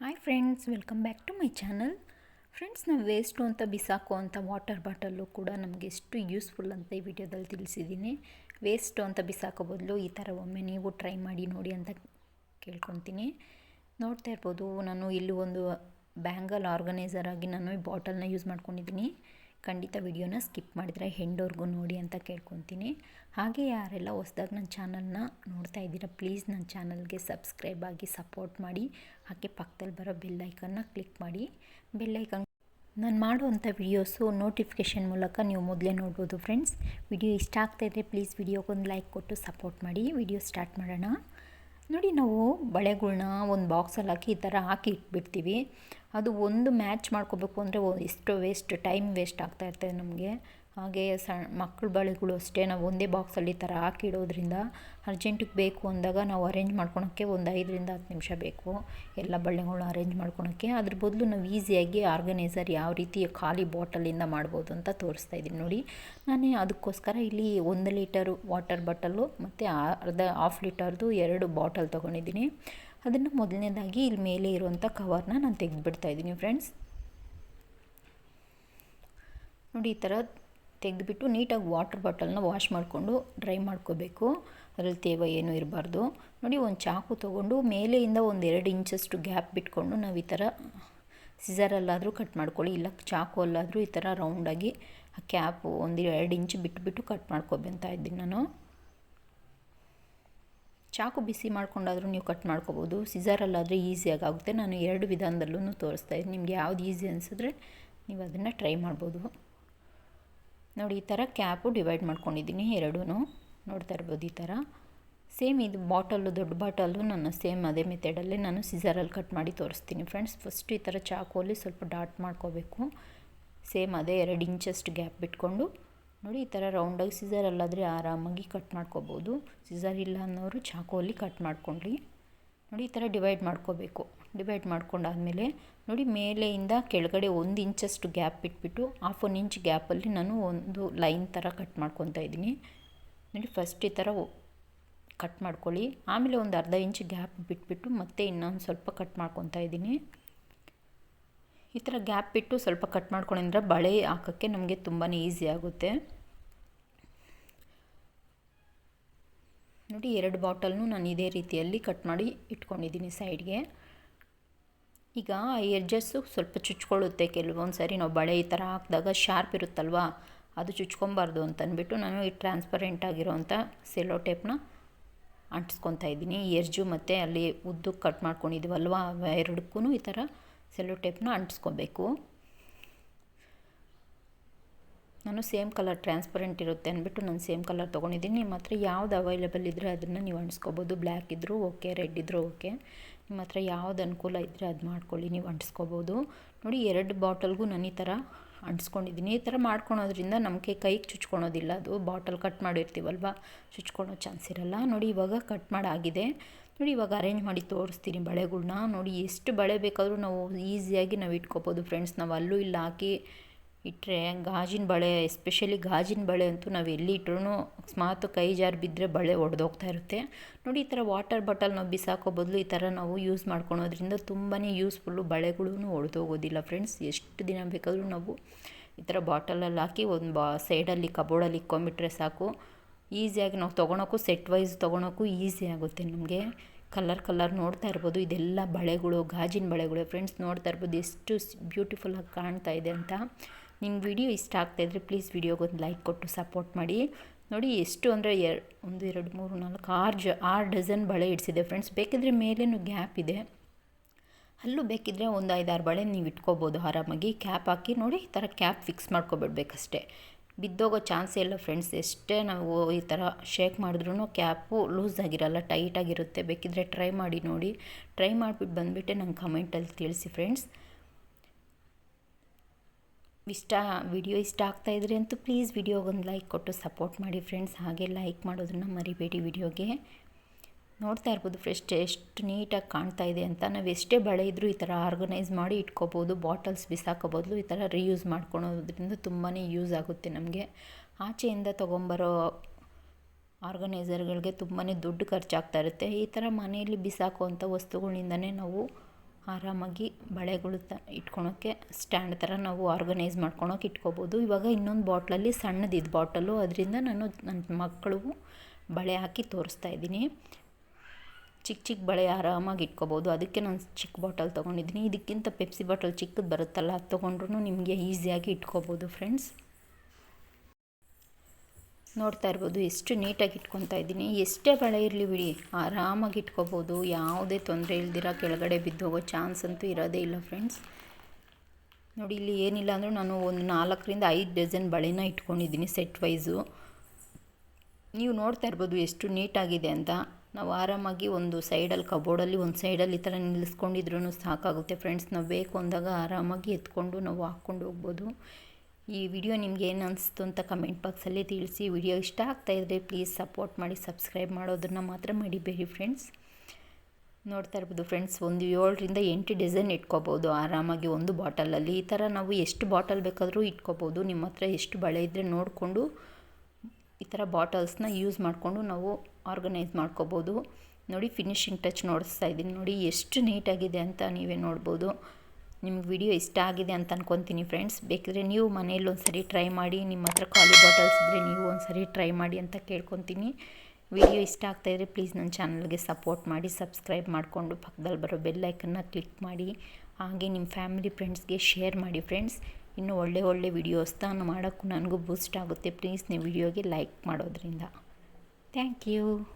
Hi friends welcome back to my channel friends ನಾವು waste ಅಂತ ಬಿಸಾಕೋ ಅಂಥ ವಾಟರ್ ಬಾಟಲ್ಲು ಕೂಡ ನಮಗೆ ಎಷ್ಟು ಯೂಸ್ಫುಲ್ ಅಂತ ಈ ವಿಡಿಯೋದಲ್ಲಿ ತಿಳಿಸಿದ್ದೀನಿ. ವೇಸ್ಟು ಅಂತ ಬಿಸಾಕೋ ಬದಲು ಈ ಥರ ಒಮ್ಮೆ ನೀವು ಟ್ರೈ ಮಾಡಿ ನೋಡಿ ಅಂತ ಕೇಳ್ಕೊತೀನಿ. ನೋಡ್ತಾ ಇರ್ಬೋದು, ನಾನು ಇಲ್ಲಿ ಒಂದು ಬ್ಯಾಂಗಲ್ ಆರ್ಗನೈಸರ್ ಆಗಿ ನಾನು ಈ ಬಾಟಲ್ನ ಯೂಸ್ ಮಾಡ್ಕೊಂಡಿದ್ದೀನಿ. ಖಂಡಿತ ವಿಡಿಯೋನ ಸ್ಕಿಪ್ ಮಾಡಿದರೆ ಹೆಂಡೋರ್ಗೂ ನೋಡಿ ಅಂತ ಕೇಳ್ಕೊತೀನಿ. ಹಾಗೆ ಯಾರೆಲ್ಲ ಹೊಸ್ದಾಗಿ ನನ್ನ ಚಾನಲ್ನ ನೋಡ್ತಾ ಇದ್ದೀರಾ, ಪ್ಲೀಸ್ ನನ್ನ ಚಾನಲ್ಗೆ ಸಬ್ಸ್ಕ್ರೈಬ್ ಆಗಿ ಸಪೋರ್ಟ್ ಮಾಡಿ. ಹಾಗೆ ಪಕ್ಕದಲ್ಲಿ ಬರೋ ಬೆಲ್ಲೈಕನ್ನ ಕ್ಲಿಕ್ ಮಾಡಿ. ಬೆಲ್ಲೈಕನ್ ನಾನು ಮಾಡುವಂಥ ವಿಡಿಯೋಸು ನೋಟಿಫಿಕೇಷನ್ ಮೂಲಕ ನೀವು ಮೊದಲೇ ನೋಡ್ಬೋದು ಫ್ರೆಂಡ್ಸ್. ವಿಡಿಯೋ ಇಷ್ಟ ಆಗ್ತಾಯಿದ್ರೆ ಪ್ಲೀಸ್ ವಿಡಿಯೋಗೊಂದು ಲೈಕ್ ಕೊಟ್ಟು ಸಪೋರ್ಟ್ ಮಾಡಿ. ವಿಡಿಯೋ ಸ್ಟಾರ್ಟ್ ಮಾಡೋಣ. ನೋಡಿ ನಾವು ಬಳೆಗಳನ್ನ ಒಂದು ಬಾಕ್ಸಲ್ಲಿ ಹಾಕಿ ಈ ಥರ ಹಾಕಿ ಇಟ್ಬಿಡ್ತೀವಿ. ಅದು ಒಂದು ಮ್ಯಾಚ್ ಮಾಡ್ಕೋಬೇಕು ಅಂದರೆ ಎಷ್ಟು ವೇಸ್ಟ್ ಟೈಮ್ ವೇಸ್ಟ್ ಆಗ್ತಾ ಇರ್ತದೆ ನಮಗೆ. ಹಾಗೆ ಸಣ್ಣ ಮಕ್ಕಳ ಬಳೆಗಳು ಅಷ್ಟೇ, ನಾವು ಒಂದೇ ಬಾಕ್ಸಲ್ಲಿ ಈ ಥರ ಹಾಕಿಡೋದ್ರಿಂದ ಅರ್ಜೆಂಟಿಗೆ ಬೇಕು ಅಂದಾಗ ನಾವು ಅರೇಂಜ್ ಮಾಡ್ಕೊಳೋಕ್ಕೆ ಒಂದು ಐದರಿಂದ ಹತ್ತು ನಿಮಿಷ ಬೇಕು. ಎಲ್ಲ ಬಳೆಗಳನ್ನ ಅರೇಂಜ್ ಮಾಡ್ಕೊಳೋಕ್ಕೆ. ಅದ್ರ ಬದಲು ನಾವು ಈಸಿಯಾಗಿ ಆರ್ಗನೈಸರ್ ಯಾವ ರೀತಿ ಖಾಲಿ ಬಾಟಲಿಂದ ಮಾಡ್ಬೋದು ಅಂತ ತೋರಿಸ್ತಾ ಇದ್ದೀನಿ ನೋಡಿ. ನಾನು ಅದಕ್ಕೋಸ್ಕರ ಇಲ್ಲಿ ಒಂದು ಲೀಟರ್ ವಾಟರ್ ಬಾಟಲು ಮತ್ತು ಅರ್ಧ ಹಾಫ್ ಲೀಟರ್ದು ಎರಡು ಬಾಟಲ್ ತೊಗೊಂಡಿದ್ದೀನಿ. ಅದನ್ನು ಮೊದಲನೇದಾಗಿ ಇಲ್ಲಿ ಮೇಲೆ ಇರುವಂಥ ಕವರ್ನ ನಾನು ತೆಗೆದುಬಿಡ್ತಾ ಇದ್ದೀನಿ ಫ್ರೆಂಡ್ಸ್ ನೋಡಿ, ಈ ಥರ ತೆಗೆದುಬಿಟ್ಟು ನೀಟಾಗಿ ವಾಟರ್ ಬಾಟಲ್ನ ವಾಶ್ ಮಾಡಿಕೊಂಡು ಡ್ರೈ ಮಾಡ್ಕೋಬೇಕು. ಅದರಲ್ಲಿ ತೇವ ಏನೂ ಇರಬಾರ್ದು. ನೋಡಿ, ಒಂದು ಚಾಕು ತೊಗೊಂಡು ಮೇಲೆಯಿಂದ ಒಂದು ಎರಡು ಇಂಚಷ್ಟು ಗ್ಯಾಪ್ ಬಿಟ್ಕೊಂಡು ನಾವು ಈ ಥರ ಸಿಸರಲ್ಲಾದರೂ ಕಟ್ ಮಾಡ್ಕೊಳ್ಳಿ. ಇಲ್ಲ, ಚಾಕು ಅಲ್ಲಾದರೂ ಈ ಥರ ರೌಂಡಾಗಿ ಆ ಕ್ಯಾಪು ಒಂದು ಎರಡು ಇಂಚ್ ಬಿಟ್ಟುಬಿಟ್ಟು ಕಟ್ ಮಾಡ್ಕೊಬೇಂತ ಇದ್ದೀನಿ ನಾನು. ಚಾಕು ಬಿಸಿ ಮಾಡ್ಕೊಂಡಾದರೂ ನೀವು ಕಟ್ ಮಾಡ್ಕೋಬೋದು. ಸಿಝರಲ್ಲಾದರೆ ಈಸಿಯಾಗಿ ಆಗುತ್ತೆ ನಾನು ಎರಡು ವಿಧಾನದಲ್ಲೂ ತೋರಿಸ್ತಾ ಇದ್ದೀನಿ. ನಿಮಗೆ ಯಾವ್ದು ಈಸಿ ಅನಿಸಿದ್ರೆ ನೀವು ಅದನ್ನು ಟ್ರೈ ಮಾಡ್ಬೋದು. ನೋಡಿ, ಈ ಥರ ಕ್ಯಾಪು ಡಿವೈಡ್ ಮಾಡ್ಕೊಂಡಿದ್ದೀನಿ ಎರಡೂ ನೋಡ್ತಾ ಇರ್ಬೋದು ಈ ಥರ. ಸೇಮ್ ಇದು ಬಾಟಲ್ಲು, ದೊಡ್ಡ ಬಾಟಲ್ಲು ನಾನು ಸೇಮ್ ಅದೇ ಮೆಥಡಲ್ಲೇ ನಾನು ಸಿಝರಲ್ಲಿ ಕಟ್ ಮಾಡಿ ತೋರಿಸ್ತೀನಿ ಫ್ರೆಂಡ್ಸ್. ಫಸ್ಟ್ ಈ ಥರ ಚಾಕುವಲ್ಲಿ ಸ್ವಲ್ಪ ಡಾಟ್ ಮಾಡ್ಕೋಬೇಕು. ಸೇಮ್ ಅದೇ ಎರಡು ಇಂಚಷ್ಟು ಗ್ಯಾಪ್ ಬಿಟ್ಕೊಂಡು ನೋಡಿ, ಈ ಥರ ರೌಂಡಾಗಿ ಸಿಸರಲ್ಲಾದರೆ ಆರಾಮಾಗಿ ಕಟ್ ಮಾಡ್ಕೋಬೋದು. ಸಿಸರ್ ಇಲ್ಲ ಅನ್ನೋರು ಚಾಕುವಲ್ಲಿ ಕಟ್ ಮಾಡ್ಕೊಳ್ಳಿ ನೋಡಿ, ಈ ಥರ ಡಿವೈಡ್ ಮಾಡ್ಕೋಬೇಕು. ಡಿವೈಡ್ ಮಾಡ್ಕೊಂಡಾದಮೇಲೆ ನೋಡಿ, ಮೇಲೆಯಿಂದ ಕೆಳಗಡೆ ಒಂದು ಇಂಚಷ್ಟು ಗ್ಯಾಪ್ ಬಿಟ್ಬಿಟ್ಟು ಹಾಫ್ ಒನ್ ಇಂಚ್ ಗ್ಯಾಪಲ್ಲಿ ನಾನು ಒಂದು ಲೈನ್ ಥರ ಕಟ್ ಮಾಡ್ಕೊತಾ ಇದ್ದೀನಿ. ನೋಡಿ ಫಸ್ಟ್ ಈ ಥರ ಕಟ್ ಮಾಡ್ಕೊಳ್ಳಿ. ಆಮೇಲೆ ಒಂದು ಅರ್ಧ ಇಂಚ್ ಗ್ಯಾಪ್ ಬಿಟ್ಬಿಟ್ಟು ಮತ್ತೆ ಇನ್ನೊಂದು ಸ್ವಲ್ಪ ಕಟ್ ಮಾಡ್ಕೊತಾ ಇದ್ದೀನಿ. ಈ ಥರ ಗ್ಯಾಪ್ ಬಿಟ್ಟು ಸ್ವಲ್ಪ ಕಟ್ ಮಾಡ್ಕೊಂಡ್ರೆ ಬಳೆ ಹಾಕೋಕ್ಕೆ ನಮಗೆ ತುಂಬಾ ಈಸಿ ಆಗುತ್ತೆ. ನೋಡಿ, ಎರಡು ಬಾಟಲ್ನು ನಾನು ಇದೇ ರೀತಿಯಲ್ಲಿ ಕಟ್ ಮಾಡಿ ಇಟ್ಕೊಂಡಿದ್ದೀನಿ ಸೈಡ್ಗೆ. ಈಗ ಎಡ್ಜಸ್ಸು ಸ್ವಲ್ಪ ಚುಚ್ಕೊಳ್ಳುತ್ತೆ. ಕೆಲವೊಂದು ಸಾರಿ ನಾವು ಬಳೆ ಈ ಥರ ಹಾಕಿದಾಗ ಶಾರ್ಪ್ ಇರುತ್ತಲ್ವ? ಅದು ಚುಚ್ಕೊಬಾರ್ದು ಅಂತಂದ್ಬಿಟ್ಟು ನಾನು ಈ ಟ್ರಾನ್ಸ್ಪರೆಂಟ್ ಆಗಿರೋವಂಥ ಸೆಲೋ ಟೇಪ್ನ ಅಂಟಿಸ್ಕೊತಾ ಇದ್ದೀನಿ. ಎರ್ಜು ಮತ್ತು ಅಲ್ಲಿ ಉದ್ದಕ್ಕೆ ಕಟ್ ಮಾಡ್ಕೊಂಡಿದ್ದೀವಲ್ವ ಎರಡಕ್ಕೂ ಈ ಥರ ಸೆಲೋ ಟೇಪ್ನ ಅಂಟಿಸ್ಕೋಬೇಕು. ನಾನು ಸೇಮ್ ಕಲರ್ ಟ್ರಾನ್ಸ್ಪರೆಂಟ್ ಇರುತ್ತೆ ಅಂದ್ಬಿಟ್ಟು ನಾನು ಸೇಮ್ ಕಲರ್ ತೊಗೊಂಡಿದ್ದೀನಿ. ನಿಮ್ಮ ಹತ್ರ ಯಾವ್ದು ಅವೈಲೇಬಲ್ ಇದ್ದರೆ ಅದನ್ನು ನೀವು ಅಂಟಿಸ್ಕೋಬೋದು. ಬ್ಲ್ಯಾಕ್ ಇದ್ದರೂ ಓಕೆ, ರೆಡ್ ಇದ್ದರೂ ಓಕೆ. ನಿಮ್ಮ ಹತ್ರ ಯಾವ್ದು ಅನುಕೂಲ ಇದ್ದರೆ ಅದು ಮಾಡ್ಕೊಳ್ಳಿ, ನೀವು ಅಂಟಿಸ್ಕೋಬೋದು. ನೋಡಿ, ಎರಡು ಬಾಟಲ್ಗೂ ನಾನು ಈ ಥರ ಅಂಟಿಸ್ಕೊಂಡಿದ್ದೀನಿ. ಈ ಥರ ಮಾಡ್ಕೊಳೋದ್ರಿಂದ ನಮಗೆ ಕೈಗೆ ಚುಚ್ಕೊಳೋದಿಲ್ಲ ಅದು. ಬಾಟಲ್ ಕಟ್ ಮಾಡಿರ್ತೀವಲ್ವ? ಚುಚ್ಕೊಳೋ ಚಾನ್ಸ್ ಇರಲ್ಲ. ನೋಡಿ, ಇವಾಗ ಕಟ್ ಮಾಡಾಗಿದೆ. ನೋಡಿ, ಇವಾಗ ಅರೇಂಜ್ ಮಾಡಿ ತೋರಿಸ್ತೀನಿ ಬಳೆಗಳನ್ನ ನೋಡಿ, ಎಷ್ಟು ಬಳೆ ಬೇಕಾದರೂ ನಾವು ಈಸಿಯಾಗಿ ನಾವು ಇಟ್ಕೋಬೋದು ಫ್ರೆಂಡ್ಸ್. ನಾವು ಅಲ್ಲೂ ಇಲ್ಲಿ ಹಾಕಿ ಇಟ್ಟರೆ ಗಾಜಿನ ಬಳೆ, ಎಸ್ಪೆಷಲಿ ಗಾಜಿನ ಬಳೆ ಅಂತೂ ನಾವು ಎಲ್ಲಿ ಇಟ್ರೂ ಅಕಸ್ಮಾತ್ ಕೈ ಜಾರು ಬಿದ್ದರೆ ಬಳೆ ಒಡೆದೋಗ್ತಾ ಇರುತ್ತೆ. ನೋಡಿ, ಈ ಥರ ವಾಟರ್ ಬಾಟಲ್ ನಾವು ಬಿಸಾಕೋ ಬದಲು ಈ ಥರ ನಾವು ಯೂಸ್ ಮಾಡ್ಕೊಳೋದ್ರಿಂದ ತುಂಬಾ ಯೂಸ್ಫುಲ್ಲು ಬಳೆಗಳೂ ಒಡೆದೋಗೋದಿಲ್ಲ ಫ್ರೆಂಡ್ಸ್. ಎಷ್ಟು ದಿನ ಬೇಕಾದರೂ ನಾವು ಈ ಥರ ಬಾಟಲಲ್ಲಿ ಹಾಕಿ ಒಂದು ಬಾ, ಸೈಡಲ್ಲಿ, ಕಬೋರ್ಡಲ್ಲಿ ಇಕ್ಕೊಂಬಿಟ್ರೆ ಸಾಕು. ಈಸಿಯಾಗಿ ನಾವು ತೊಗೊಳೋಕ್ಕೂ ಸೆಟ್ ವೈಸ್ ತೊಗೊಳೋಕ್ಕೂ ಈಸಿ ಆಗುತ್ತೆ ನಮಗೆ. ಕಲರ್ ಕಲರ್ ನೋಡ್ತಾ ಇರ್ಬೋದು. ಇದೆಲ್ಲ ಬಳೆಗಳು, ಗಾಜಿನ ಬಳೆಗಳು ಫ್ರೆಂಡ್ಸ್ ನೋಡ್ತಾ ಇರ್ಬೋದು. ಎಷ್ಟು ಬ್ಯೂಟಿಫುಲ್ಲಾಗಿ ಕಾಣ್ತಾ ಇದೆ ಅಂತ. ನಿಮ್ಮ ವಿಡಿಯೋ ಇಷ್ಟ ಆಗ್ತಾಯಿದ್ರೆ ಪ್ಲೀಸ್ ವಿಡಿಯೋಗೊಂದು ಲೈಕ್ ಕೊಟ್ಟು ಸಪೋರ್ಟ್ ಮಾಡಿ. ನೋಡಿ, ಎಷ್ಟು ಅಂದರೆ ಎರ್, ಒಂದು, ಎರಡು, ಮೂರು, ನಾಲ್ಕು, ಆರು ಜ, ಆರು ಡಜನ್ ಬಳೆ ಇಡಿಸಿದೆ ಫ್ರೆಂಡ್ಸ್ ಬೇಕಿದ್ರೆ ಮೇಲೇನು ಗ್ಯಾಪ್ ಇದೆ. ಅಲ್ಲೂ ಬೇಕಿದ್ರೆ ಒಂದು ಐದಾರು ಬಳೆ ನೀವು ಇಟ್ಕೋಬೋದು ಆರಾಮಾಗಿ. ಕ್ಯಾಪ್ ಹಾಕಿ ನೋಡಿ, ಈ ಥರ ಕ್ಯಾಪ್ ಫಿಕ್ಸ್ ಮಾಡ್ಕೊಬಿಡ್ಬೇಕಷ್ಟೇ. ಬಿದ್ದೋಗೋ ಚಾನ್ಸೇ ಇಲ್ಲ ಫ್ರೆಂಡ್ಸ್. ಎಷ್ಟೇ ನಾವು ಈ ಥರ ಶೇಕ್ ಮಾಡಿದ್ರೂ ಕ್ಯಾಪು ಲೂಸ್ ಆಗಿರಲ್ಲ ಟೈಟಾಗಿರುತ್ತೆ ಬೇಕಿದ್ರೆ ಟ್ರೈ ಮಾಡಿ ನೋಡಿ. ಟ್ರೈ ಮಾಡಿಬಿಟ್ಟು ಬಂದುಬಿಟ್ಟೆ ನಂಗೆ ಕಮೆಂಟಲ್ಲಿ ತಿಳಿಸಿ ಫ್ರೆಂಡ್ಸ್. ಇಷ್ಟ, ವಿಡಿಯೋ ಇಷ್ಟ ಆಗ್ತಾಯಿದ್ರೆ ಅಂತೂ ಪ್ಲೀಸ್ ವಿಡಿಯೋಗೊಂದು ಲೈಕ್ ಕೊಟ್ಟು ಸಪೋರ್ಟ್ ಮಾಡಿ ಫ್ರೆಂಡ್ಸ್. ಹಾಗೆ ಲೈಕ್ ಮಾಡೋದನ್ನು ಮರಿಬೇಡಿ ವಿಡಿಯೋಗೆ. ನೋಡ್ತಾ ಇರ್ಬೋದು ಫ್ರೆಶ್ ಎಷ್ಟು ನೀಟಾಗಿ ಕಾಣ್ತಾ ಇದೆ ಅಂತ. ನಾವು ಎಷ್ಟೇ ಬಳೆ ಇದ್ದರೂ ಈ ಥರ ಆರ್ಗನೈಸ್ ಮಾಡಿ ಇಟ್ಕೋಬೋದು ಬಾಟಲ್ಸ್ ಬಿಸಾಕೋ ಬದಲು ಈ ಥರ ರೀಯೂಸ್ ಮಾಡ್ಕೊಳೋದ್ರಿಂದ ತುಂಬಾ ಯೂಸ್ ಆಗುತ್ತೆ ನಮಗೆ. ಆಚೆಯಿಂದ ತೊಗೊಂಬರೋ ಆರ್ಗನೈಸರ್ಗಳಿಗೆ ತುಂಬಾ ದುಡ್ಡು ಖರ್ಚಾಗ್ತಾ ಇರುತ್ತೆ. ಈ ಥರ ಮನೆಯಲ್ಲಿ ಬಿಸಾಕುವಂಥ ವಸ್ತುಗಳಿಂದನೇ ನಾವು ಆರಾಮಾಗಿ ಬಳೆಗಳು ತ ಇಟ್ಕೊಳೋಕ್ಕೆ ಸ್ಟ್ಯಾಂಡ್ ಥರ ನಾವು ಆರ್ಗನೈಸ್ ಮಾಡ್ಕೊಳೋಕೆ ಇಟ್ಕೋಬೋದು. ಇವಾಗ ಇನ್ನೊಂದು ಬಾಟ್ಲಲ್ಲಿ ಸಣ್ಣದಿದ್ದು ಬಾಟಲು ಅದರಿಂದ ನಾನು ನನ್ನ ಮಕ್ಕಳು ಬಳೆ ಹಾಕಿ ತೋರಿಸ್ತಾ ಇದ್ದೀನಿ. ಚಿಕ್ಕ ಚಿಕ್ಕ ಬಳೆ ಆರಾಮಾಗಿ ಇಟ್ಕೋಬೋದು. ಅದಕ್ಕೆ ನಾನು ಚಿಕ್ಕ ಬಾಟಲ್ ತೊಗೊಂಡಿದ್ದೀನಿ. ಇದಕ್ಕಿಂತ ಪೆಪ್ಸಿ ಬಾಟಲ್ ಚಿಕ್ಕದು ಬರುತ್ತಲ್ಲ, ಅದು ತೊಗೊಂಡ್ರೂ ನಿಮಗೆ ಈಸಿಯಾಗಿ ಇಟ್ಕೋಬೋದು ಫ್ರೆಂಡ್ಸ್ ನೋಡ್ತಾ ಇರ್ಬೋದು, ಎಷ್ಟು ನೀಟಾಗಿ ಇಟ್ಕೊತಾ ಇದ್ದೀನಿ. ಎಷ್ಟೇ ಬಳೆ ಇರಲಿ ಬಿಡಿ, ಆರಾಮಾಗಿ ಇಟ್ಕೋಬೋದು. ಯಾವುದೇ ತೊಂದರೆ ಇಲ್ದಿರ ಕೆಳಗಡೆ ಬಿದ್ದೋಗೋ ಚಾನ್ಸ್ ಅಂತೂ ಇರೋದೇ ಇಲ್ಲ ಫ್ರೆಂಡ್ಸ್ ನೋಡಿ, ಇಲ್ಲಿ ಏನಿಲ್ಲ ಅಂದರೂ ನಾನು ಒಂದು ನಾಲ್ಕರಿಂದ ಐದು ಡಜನ್ ಬಳೆನ ಇಟ್ಕೊಂಡಿದ್ದೀನಿ ಸೆಟ್ ವೈಸು ನೀವು ನೋಡ್ತಾ ಇರ್ಬೋದು ಎಷ್ಟು ನೀಟಾಗಿದೆ ಅಂತ. ನಾವು ಆರಾಮಾಗಿ ಒಂದು ಸೈಡಲ್ಲಿ ಕಬೋರ್ಡಲ್ಲಿ ಒಂದು ಸೈಡಲ್ಲಿ ಈ ಥರ ನಿಲ್ಲಿಸ್ಕೊಂಡಿದ್ರೂ ಸಾಕಾಗುತ್ತೆ ಫ್ರೆಂಡ್ಸ್. ನಾವು ಬೇಕು ಅಂದಾಗ ಆರಾಮಾಗಿ ಎತ್ಕೊಂಡು ನಾವು ಹಾಕ್ಕೊಂಡು ಹೋಗ್ಬೋದು. ಈ ವಿಡಿಯೋ ನಿಮ್ಗೆ ಏನು ಅನಿಸ್ತು ಅಂತ ಕಮೆಂಟ್ ಬಾಕ್ಸಲ್ಲಿ ತಿಳಿಸಿ. ವಿಡಿಯೋ ಇಷ್ಟ ಆಗ್ತಾಯಿದ್ರೆ ಪ್ಲೀಸ್ ಸಪೋರ್ಟ್ ಮಾಡಿ, ಸಬ್ಸ್ಕ್ರೈಬ್ ಮಾಡೋದನ್ನು ಮಾತ್ರ ಮಡಿಬೇಡಿ ಫ್ರೆಂಡ್ಸ್. ನೋಡ್ತಾ ಇರ್ಬೋದು ಫ್ರೆಂಡ್ಸ್, ಒಂದು ಏಳರಿಂದ ಎಂಟು ಡಿಸೈನ್ ಇಟ್ಕೋಬೋದು. ಆರಾಮಾಗಿ ಒಂದು ಬಾಟಲಲ್ಲಿ. ಈ ಥರ ನಾವು ಎಷ್ಟು ಬಾಟಲ್ ಬೇಕಾದರೂ ಇಟ್ಕೋಬೋದು. ನಿಮ್ಮ ಹತ್ರ ಎಷ್ಟು ಬಳೆ ಇದ್ದರೆ ನೋಡಿಕೊಂಡು ಈ ಥರ ಬಾಟಲ್ಸ್ನ ಯೂಸ್ ಮಾಡಿಕೊಂಡು ನಾವು ಆರ್ಗನೈಸ್ ಮಾಡ್ಕೋಬೋದು. ನೋಡಿ ಫಿನಿಶಿಂಗ್ ಟಚ್ ನೋಡಿಸ್ತಾ ಇದ್ದೀನಿ. ನೋಡಿ, ಎಷ್ಟು ನೀಟಾಗಿದೆ ಅಂತ ನೀವೇ ನೋಡ್ಬೋದು. ನಿಮ್ಗೆ ವಿಡಿಯೋ ಇಷ್ಟ ಆಗಿದೆ ಅಂತ ಅನ್ಕೊತೀನಿ ಫ್ರೆಂಡ್ಸ್ ಬೇಕಿದ್ರೆ ನೀವು ಮನೇಲಿ ಒಂದು ಸರಿ ಟ್ರೈ ಮಾಡಿ, ನಿಮ್ಮ ಹತ್ರ ಖಾಲಿ ಬಾಟಲ್ಸ್ ಇದ್ದರೆ ನೀವು ಒಂದು ಸರಿ ಟ್ರೈ ಮಾಡಿ ಅಂತ ಕೇಳ್ಕೊತೀನಿ. ವಿಡಿಯೋ ಇಷ್ಟ ಆಗ್ತಾಯಿದ್ರೆ ಪ್ಲೀಸ್ ನನ್ನ ಚಾನಲ್ಗೆ ಸಪೋರ್ಟ್ ಮಾಡಿ ಸಬ್ಸ್ಕ್ರೈಬ್ ಮಾಡಿಕೊಂಡು ಪಕ್ಕದಲ್ಲಿ ಬರೋ ಬೆಲ್ಲೈಕನ್ನ ಕ್ಲಿಕ್ ಮಾಡಿ, ಹಾಗೆ ನಿಮ್ಮ ಫ್ಯಾಮಿಲಿ ಫ್ರೆಂಡ್ಸ್ಗೆ ಶೇರ್ ಮಾಡಿ ಫ್ರೆಂಡ್ಸ್ ಇನ್ನೂ ಒಳ್ಳೆ ಒಳ್ಳೆ ವಿಡಿಯೋಸ್ ವಿಡಿಯೋಸ್ನ ಮಾಡೋಕ್ಕೂ ನನಗೂ ಬೂಸ್ಟ್ ಆಗುತ್ತೆ. ಪ್ಲೀಸ್ ನೀವು ವಿಡಿಯೋಗೆ ಲೈಕ್ ಮಾಡೋದ್ರಿಂದ. thank you